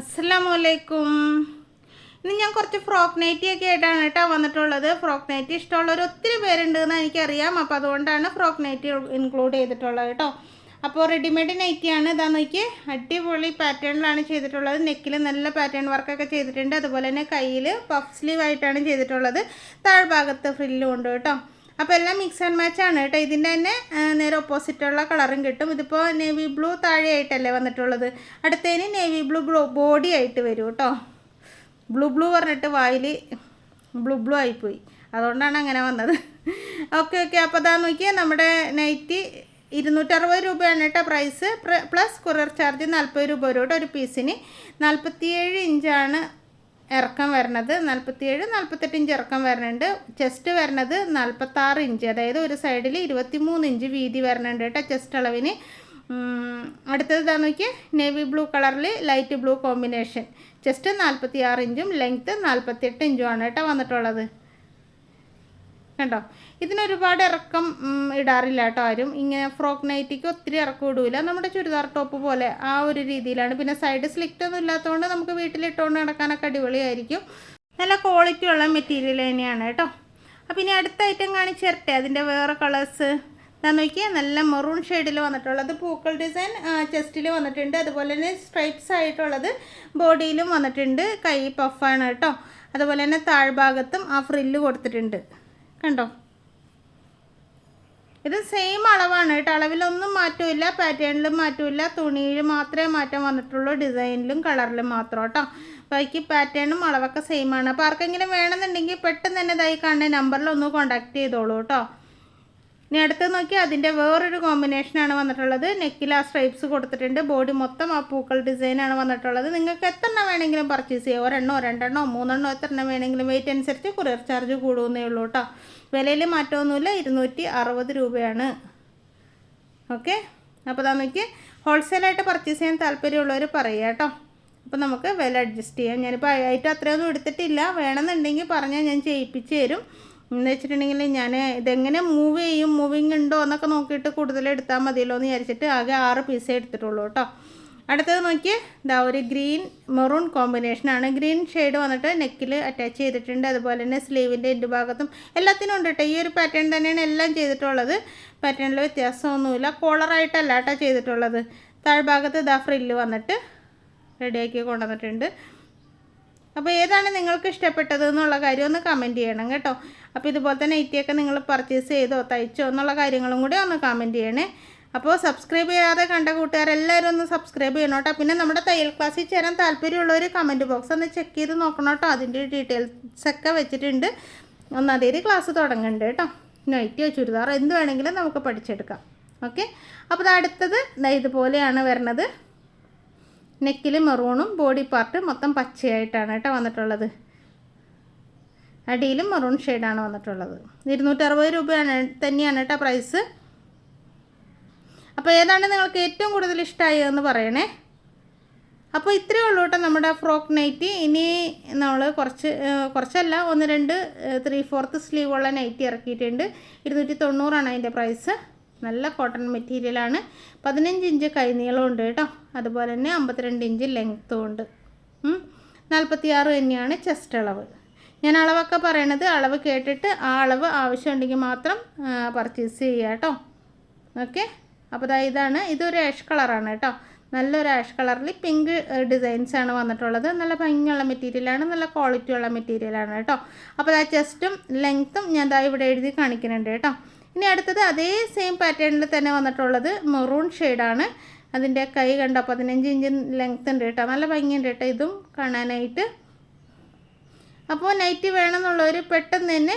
അസ്സലാമു അലൈക്കും ഇന്ന് ഞാൻ കുറച്ച് ഫ്രോക്ക് നൈറ്റി ഒക്കെ ആയിട്ടാണ് കേട്ടോ വന്നിട്ടുള്ളത്. ഫ്രോക്ക് നൈറ്റി ഇഷ്ടമുള്ളവർ ഒത്തിരി പേരുണ്ടെന്ന് എനിക്കറിയാം. അപ്പോൾ അതുകൊണ്ടാണ് ഫ്രോക്ക് നൈറ്റി ഇൻക്ലൂഡ് ചെയ്തിട്ടുള്ളത് കേട്ടോ. അപ്പോൾ റെഡിമെയ്ഡ് നൈറ്റിയാണ് ഇതാ നോക്കി അടിപൊളി പാറ്റേണിലാണ് ചെയ്തിട്ടുള്ളത്. നെക്കിൽ നല്ല പാറ്റേൺ വർക്കൊക്കെ ചെയ്തിട്ടുണ്ട്. അതുപോലെ തന്നെ കയ്യിൽ പഫ് സ്ലീവ് ആയിട്ടാണ് ചെയ്തിട്ടുള്ളത്. താഴ്ഭാഗത്ത് ഫ്രില്ലും ഉണ്ട് കേട്ടോ. അപ്പോൾ എല്ലാം മിക്സ് ആൻഡ് മാച്ച് ആണ് കേട്ടോ. ഇതിന്റെ തന്നെ നേരെ ഓപ്പോസിറ്റുള്ള കളറും കിട്ടും. ഇതിപ്പോൾ നേവി ബ്ലൂ താഴെയായിട്ടല്ലേ വന്നിട്ടുള്ളത്. അടുത്തതിന് നേവി ബ്ലൂ ബ്ലൂ ബോഡി ആയിട്ട് വരും കേട്ടോ. ബ്ലൂ ബ്ലൂ പറഞ്ഞിട്ട് വായിൽ ബ്ലൂ ബ്ലൂ ആയിപ്പോയി അതുകൊണ്ടാണ് അങ്ങനെ വന്നത്. ഓക്കെ ഓക്കെ അപ്പോൾ അതാ നോക്കിയാൽ നമ്മുടെ നൈറ്റി ഇരുന്നൂറ്ററുപത് രൂപയാണ് കേട്ടോ പ്രൈസ് പ്ലസ് കുറർ ചാർജ് നാൽപ്പത് രൂപ വരും കേട്ടോ ഒരു പീസിന് നാൽപ്പത്തിയേഴ് ഇഞ്ചാണ് ഇറക്കം വരണത് നാൽപ്പത്തിയേഴ് നാൽപ്പത്തെട്ട് ഇഞ്ച് ഇറക്കം വരുന്നുണ്ട് ചെസ്റ്റ് വരണത് നാൽപ്പത്താറ് ഇഞ്ച് അതായത് ഒരു സൈഡിൽ ഇരുപത്തി മൂന്ന് ഇഞ്ച് വീതി വരുന്നുണ്ട് കേട്ടോ ചെസ്റ്റ് അളവിന്. അടുത്തത് ഇതാ നോക്കിയേ നേവി ബ്ലൂ കളറിൽ ലൈറ്റ് ബ്ലൂ കോമ്പിനേഷൻ ചെസ്റ്റ് നാൽപ്പത്തി ആറ് ഇഞ്ചും ലെങ്ത്ത് നാൽപ്പത്തിയെട്ട് ഇഞ്ചുമാണ് കേട്ടോ വന്നിട്ടുള്ളത്. കണ്ടോ? ഇതിനൊരുപാട് ഇറക്കം ഇടാറില്ല കേട്ടോ ആരും. ഇങ്ങനെ ഫ്രോക്ക് നൈറ്റിക്ക് ഒത്തിരി ഇറക്കം ഇടൂല. നമ്മുടെ ചുരിദാർ ടോപ്പ് പോലെ ആ ഒരു രീതിയിലാണ്. പിന്നെ സൈഡ് സ്ലിറ്റ് ഒന്നും ഇല്ലാത്തതുകൊണ്ട് നമുക്ക് വീട്ടിലിട്ടുകൊണ്ട് നടക്കാനൊക്കെ അടിപൊളിയായിരിക്കും. നല്ല ക്വാളിറ്റി ഉള്ള മെറ്റീരിയൽ തന്നെയാണ് കേട്ടോ. അപ്പോൾ ഇനി അടുത്ത ഐറ്റം കാണിച്ചു തരട്ടെ. അതിന്റെ വേറെ കളേഴ്സ് ഞാൻ നോക്കിയാൽ നല്ല മെറൂൺ ഷെയ്ഡിൽ വന്നിട്ടുള്ളത്. പൂക്കൾ ഡിസൈൻ ചെസ്റ്റിൽ വന്നിട്ടുണ്ട്. അതുപോലെ തന്നെ സ്ട്രൈപ്സ് ആയിട്ടുള്ളത് ബോഡിയിലും വന്നിട്ടുണ്ട്. കൈ പഫാണ് കേട്ടോ. അതുപോലെ തന്നെ താഴ്ഭാഗത്തും ആ ഫ്രില്ല് കൊടുത്തിട്ടുണ്ട്. കണ്ടോ? ഇത് സെയിം അളവാണ് കേട്ടോ. അളവിലൊന്നും മാറ്റമില്ല പാറ്റേണിലും മാറ്റമില്ല തുണിയിൽ മാത്രമേ മാറ്റം വന്നിട്ടുള്ളൂ. ഡിസൈനിലും കളറിലും മാത്രം കേട്ടോ. ബാക്കി പാറ്റേണും അളവൊക്കെ സെയിം ആണ്. അപ്പോൾ ആർക്കെങ്കിലും വേണമെന്നുണ്ടെങ്കിൽ പെട്ടെന്ന് തന്നെ ഇതായി കാണുന്ന നമ്പറിൽ ഒന്ന് കോൺടാക്റ്റ് ചെയ്തോളൂ കേട്ടോ. ഇനി അടുത്ത് നോക്കി അതിന്റെ വേറൊരു കോമ്പിനേഷനാണ് വന്നിട്ടുള്ളത്. നെക്കിൽ ആ സ്ട്രൈപ്സ് കൊടുത്തിട്ടുണ്ട്. ബോഡി മൊത്തം ആ പൂക്കൾ ഡിസൈനാണ് വന്നിട്ടുള്ളത്. നിങ്ങൾക്ക് എത്ര എണ്ണം വേണമെങ്കിലും പർച്ചേസ് ചെയ്യാം. ഒരെണ്ണോ രണ്ടെണ്ണോ മൂന്നെണ്ണോ എത്ര എണ്ണം വേണമെങ്കിലും വെയിറ്റ് അനുസരിച്ച് കൊറിയർ ചാർജ് കൂടുന്നേ ഉള്ളൂ കേട്ടോ വിലയിൽ മാറ്റമൊന്നുമില്ല. ഇരുന്നൂറ്റി അറുപത് രൂപയാണ്. ഓക്കെ അപ്പോൾ നമുക്ക് ഹോൾസെയിലായിട്ട് പർച്ചേസ് ചെയ്യാൻ താല്പര്യമുള്ളവർ പറയുക കേട്ടോ അപ്പോൾ നമുക്ക് വില അഡ്ജസ്റ്റ് ചെയ്യാം. ഞാനിപ്പോൾ ഐറ്റം അത്രയൊന്നും എടുത്തിട്ടില്ല. വേണമെന്നുണ്ടെങ്കിൽ പറഞ്ഞാൽ ഞാൻ ചെയ്യിപ്പിച്ച് തരും. എന്ന് വെച്ചിട്ടുണ്ടെങ്കിൽ ഞാൻ ഇതെങ്ങനെ മൂവ് ചെയ്യും മൂവിങ് ഉണ്ടോ എന്നൊക്കെ നോക്കിയിട്ട് കൂടുതൽ എടുത്താൽ മതിയല്ലോ എന്ന് വിചാരിച്ചിട്ട് ആകെ ആറ് പീസേ എടുത്തിട്ടുള്ളൂ കേട്ടോ അടുത്തത് നോക്കിയേ ഇതാ ഒരു ഗ്രീൻ മെറൂൺ കോമ്പിനേഷനാണ് ഗ്രീൻ ഷെയ്ഡ് വന്നിട്ട് നെക്കിൽ അറ്റാച്ച് ചെയ്തിട്ടുണ്ട്. അതുപോലെ തന്നെ സ്ലീവിന്റെ എന്റെ ഭാഗത്തും എല്ലാത്തിനും ഉണ്ട് കേട്ടോ ഈ ഒരു പാറ്റേൺ തന്നെയാണ് എല്ലാം ചെയ്തിട്ടുള്ളത്. പാറ്റേണിൽ വ്യത്യാസമൊന്നുമില്ല. കോളറായിട്ടല്ല കേട്ടോ ചെയ്തിട്ടുള്ളത്. താഴ്ഭാഗത്ത് ഇതാ ഫ്രില്ല് വന്നിട്ട് റെഡിയാക്കി കൊണ്ടുവന്നിട്ടുണ്ട്. അപ്പോൾ ഏതാണ് നിങ്ങൾക്ക് ഇഷ്ടപ്പെട്ടത് എന്നുള്ള കാര്യം ഒന്ന് കമന്റ് ചെയ്യണം കേട്ടോ. അപ്പോൾ ഇതുപോലെ തന്നെ നൈറ്റിയൊക്കെ നിങ്ങൾ പർച്ചേസ് ചെയ്തോ തയ്ച്ചോ എന്നുള്ള കാര്യങ്ങളും കൂടി ഒന്ന് കമന്റ് ചെയ്യണേ. അപ്പോൾ സബ്സ്ക്രൈബ് ചെയ്യാതെ കണ്ട കൂട്ടുകാരെല്ലാവരും ഒന്ന് സബ്സ്ക്രൈബ് ചെയ്യണം കേട്ടോ. പിന്നെ നമ്മുടെ തയ്യൽ ക്ലാസ്സിൽ ചേരാൻ താല്പര്യമുള്ളവർ കമന്റ് ബോക്സ് ഒന്ന് ചെക്ക് ചെയ്ത് നോക്കണം കേട്ടോ. അതിന്റെ ഡീറ്റെയിൽസ് ഒക്കെ വെച്ചിട്ടുണ്ട്. ഒന്നാം തീയതി ക്ലാസ് തുടങ്ങുന്നുണ്ട് കേട്ടോ. നൈറ്റിയോ ചുരിദാറോ എന്ത് വേണമെങ്കിലും നമുക്ക് പഠിച്ചെടുക്കാം. ഓക്കെ അപ്പോൾ അടുത്തത് ഇതുപോലെയാണ് വരുന്നത് നെക്കിൽ മെറൂണും ബോഡി പാർട്ട് മൊത്തം പച്ചയായിട്ടാണ് കേട്ടോ വന്നിട്ടുള്ളത്. അടിയിലും മെറൂൺ ഷെയ്ഡാണ് വന്നിട്ടുള്ളത്. ഇരുന്നൂറ്ററുപത് രൂപയാണ്. തന്നെയാണ് കേട്ടോ പ്രൈസ്. അപ്പോൾ ഏതാണ് നിങ്ങൾക്ക് ഏറ്റവും കൂടുതൽ ഇഷ്ടമായതെന്ന് പറയണേ? അപ്പോൾ ഇത്രയേ ഉള്ളൂ കേട്ടോ നമ്മുടെ ഫ്രോക്ക് നൈറ്റി. ഇനി നമ്മൾ കുറച്ച് കുറച്ചല്ല ഒന്ന് രണ്ട് ത്രീ ഫോർത്ത് സ്ലീവുള്ള നൈറ്റി ഇറക്കിയിട്ടുണ്ട്. ഇരുന്നൂറ്റി തൊണ്ണൂറാണ് അതിന്റെ പ്രൈസ്. നല്ല കോട്ടൺ മെറ്റീരിയലാണ് പതിനഞ്ച് ഇഞ്ച് കൈനീളം ഉണ്ട് കേട്ടോ. അതുപോലെ തന്നെ അമ്പത്തിരണ്ട് ഇഞ്ച് ലെങ്ത്തും ഉണ്ട്. ഉം. നാൽപ്പത്തിയാറ് തന്നെയാണ് ചെസ്റ്റ് അളവ്. ഞാൻ അളവൊക്കെ പറയണത് അളവ് കേട്ടിട്ട് ആ അളവ് ആവശ്യമുണ്ടെങ്കിൽ മാത്രം പർച്ചേസ് ചെയ്യുക കേട്ടോ. ഓക്കെ അപ്പോൾ ഇതാ ഇതാണ് ഇതൊരു ആഷ് കളറാണ് കേട്ടോ. നല്ലൊരു ആഷ് കളറിൽ പിങ്ക് ഡിസൈൻസ് ആണ് വന്നിട്ടുള്ളത്. നല്ല ഭംഗിയുള്ള മെറ്റീരിയലാണ് നല്ല ക്വാളിറ്റി ഉള്ള മെറ്റീരിയലാണ് കേട്ടോ. അപ്പോൾ ആ ചെസ്റ്റും ലെങ്ത്തും ഞാൻ ഇതാ ഇവിടെ എഴുതി കാണിക്കുന്നുണ്ട് കേട്ടോ. ഇനി അടുത്തത് അതേ സെയിം പാറ്റേണിൽ തന്നെ വന്നിട്ടുള്ളത് മെറൂൺ ഷെയ്ഡാണ് അതിന്റെ കൈ കണ്ടോ പതിനഞ്ച് ഇഞ്ച് ലെങ്ത് ഉണ്ട് കേട്ടോ. നല്ല ഭംഗിയുണ്ട് കേട്ടോ ഇതും കാണാനായിട്ട്. അപ്പോൾ നൈറ്റ് വേണമെന്നുള്ളവർ പെട്ടെന്ന് തന്നെ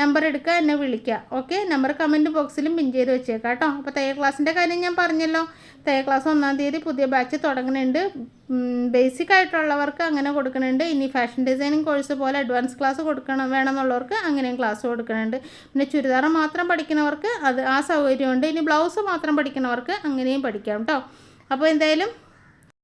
നമ്പർ എടുക്കുക എന്നെ വിളിക്കുക ഓക്കെ നമ്പർ കമന്റ് ബോക്സിലും പിൻ ചെയ്ത് വെച്ചേക്കാം കേട്ടോ. അപ്പോൾ തയ്യൽ ക്ലാസ്സിന്റെ കാര്യം ഞാൻ പറഞ്ഞല്ലോ. തയ്യൽ ക്ലാസ് ഒന്നാം തീയതി പുതിയ ബാച്ച് തുടങ്ങുന്നുണ്ട്. ബേസിക് ആയിട്ടുള്ളവർക്ക് അങ്ങനെ കൊടുക്കുന്നുണ്ട്. ഇനി ഫാഷൻ ഡിസൈനിങ് കോഴ്സ് പോലെ അഡ്വാൻസ് ക്ലാസ് കൊടുക്കണം വേണമെന്നുള്ളവർക്ക് അങ്ങനെയും ക്ലാസ് കൊടുക്കുന്നുണ്ട്. പിന്നെ ചുരിദാർ മാത്രം പഠിക്കുന്നവർക്ക് അത് ആ സൗകര്യമുണ്ട്. ഇനി ബ്ലൗസ് മാത്രം പഠിക്കുന്നവർക്ക് അങ്ങനെയും പഠിക്കാം കേട്ടോ. അപ്പോൾ എന്തായാലും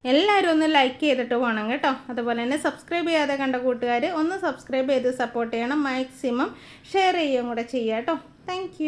എല്ലാവരും ഒന്ന് ലൈക്ക് ചെയ്തിട്ട് പോകണം കേട്ടോ. അതുപോലെ തന്നെ സബ്സ്ക്രൈബ് ചെയ്യാതെ കണ്ട കൂട്ടുകാർ ഒന്ന് സബ്സ്ക്രൈബ് ചെയ്ത് സപ്പോർട്ട് ചെയ്യണം. മാക്സിമം ഷെയർ ചെയ്യുകയും കൂടെ ചെയ്യാം കേട്ടോ. താങ്ക്